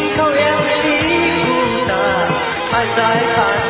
一口两口的孤单，还在。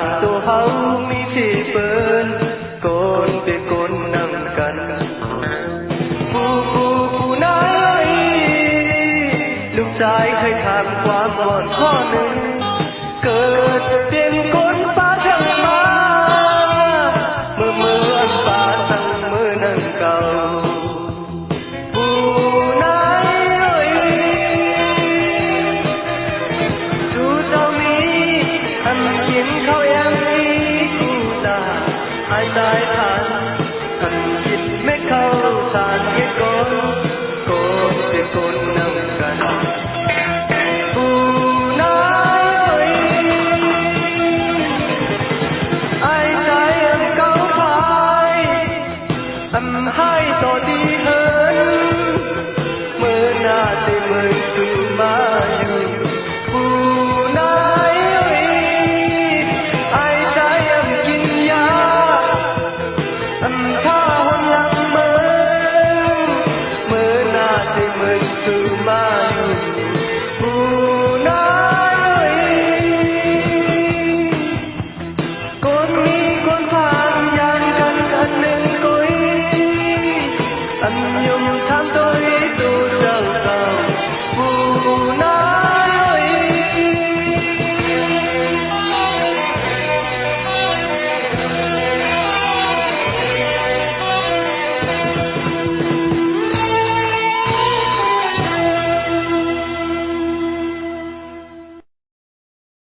ชีเปินโกนไปโกนนำกันปูปูปูนายลูกชายเคยถามความอ่อนข้อหนึ่งเกิด Side. canto de tu